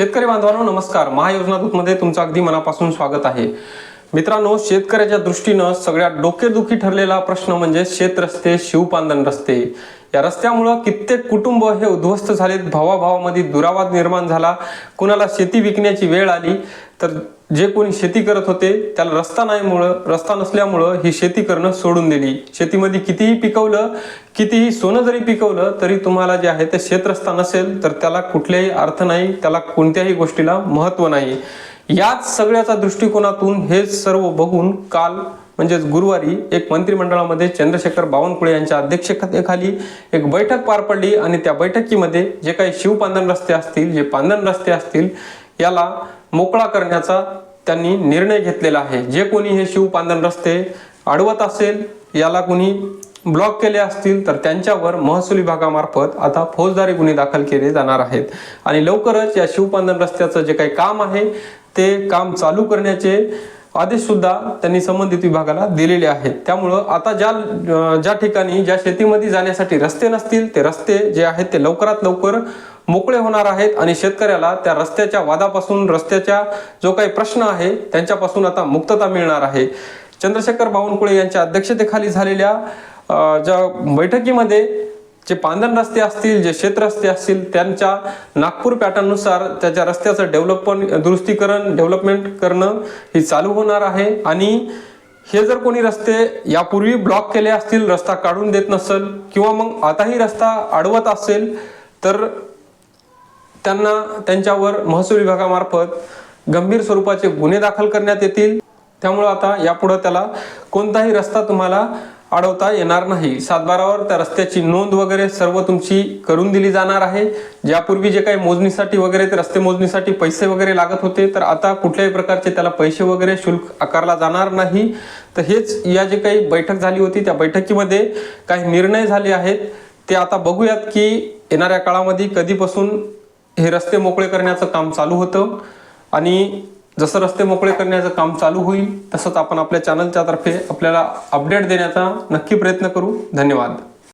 शेतकरी बांधवांनो नमस्कार. महायोजना दूतमध्ये तुमचं अगदी मनापासून स्वागत आहे. मित्रांनो शेतकऱ्याच्या दृष्टीनं सगळ्यात डोकेदुखी ठरलेला प्रश्न म्हणजे शेत रस्ते शिवपांदन रस्ते. या रस्त्यामुळं कित्येक कुटुंब हे उद्ध्वस्त झालेत. भावाभावामध्ये दुरावाद निर्माण झाला. कुणाला शेती विकण्याची वेळ आली तर जे कोणी शेती करत होते त्याला रस्ता नाहीमुळं रस्ता नसल्यामुळं ही शेती करणं सोडून दिली. शेतीमध्ये कितीही पिकवलं कितीही सोनं जरी पिकवलं तरी तुम्हाला जे आहे ते शेतरस्ता नसेल तर त्याला कुठल्याही अर्थ नाही त्याला कोणत्याही गोष्टीला महत्त्व नाही. याच सगळ्याचा दृष्टिकोनातून हे सर्व बघून काल म्हणजेच गुरुवारी एक मंत्रिमंडळामध्ये चंद्रशेखर बावनकुळे यांच्या अध्यक्षतेखाली एक बैठक पार पडली आणि त्या बैठकीमध्ये जे काही शिवपांदन रस्ते असतील जे पांदन रस्ते असतील याला मोकळा करण्याचा त्यांनी निर्णय घेतलेला आहे. जे कोणी हे शिवपांदन रस्ते अडवत असेल याला कोणी ब्लॉक केले असतील तर त्यांच्यावर महसूल विभागामार्फत आता फौजदारी गुन्हे दाखल केले जाणार आहेत. आणि लवकरच या शिवपांदन रस्त्याचं जे काही काम आहे ते काम चालू करण्याचे आदेश सुद्धा त्यांनी संबंधित विभागाला दिलेले आहेत. त्यामुळं आता ज्या ज्या ठिकाणी ज्या शेतीमध्ये जाण्यासाठी रस्ते नसतील ते रस्ते जे आहेत ते लवकरात लवकर मोकळे होणार आहेत आणि शेतकऱ्याला त्या रस्त्याच्या वादापासून रस्त्याच्या जो काही प्रश्न आहे त्यांच्यापासून आता मुक्तता मिळणार आहे. चंद्रशेखर बावनकुळे यांच्या अध्यक्षतेखाली झालेल्या ज्या बैठकीमध्ये जे पांदन रस्ते असतील जे शेत रस्ते असतील त्यांच्या नागपूर पॅटर्ननुसार त्याच्या रस्त्याचं डेव्हलपमेंट दुरुस्तीकरण डेव्हलपमेंट करणं ही चालू होणार आहे. आणि हे जर कोणी रस्ते यापूर्वी ब्लॉक केले असतील रस्ता काढून देत नसेल किंवा मग आताही रस्ता अडवत असेल तर त्यांना त्यांच्यावर महसूल विभागामार्फत गंभीर स्वरूपाचे गुन्हे दाखल करण्यात येतील. त्यामुळं आता यापुढं त्याला कोणताही रस्ता तुम्हाला अडवता येणार नाही. सातबारावर त्या रस्त्याची नोंद वगैरे सर्व तुमची करून दिली जाणार आहे. ज्यापूर्वी जे काही मोजणीसाठी वगैरे ते रस्ते मोजणीसाठी पैसे वगैरे लागत होते तर आता कुठल्याही प्रकारचे त्याला पैसे वगैरे शुल्क आकारला जाणार नाही. तर हेच या जे काही बैठक झाली होती त्या बैठकीमध्ये काही निर्णय झाले आहेत. ते आता बघूयात की येणाऱ्या काळामध्ये कधीपासून हे रस्ते मोकळे करण्याचं काम चालू होतं. आणि जसं रस्ते मोकळे करण्याचं काम चालू होईल तसंच आपण आपल्या चॅनलच्या तर्फे आपल्याला अपडेट देण्याचा नक्की प्रयत्न करू. धन्यवाद.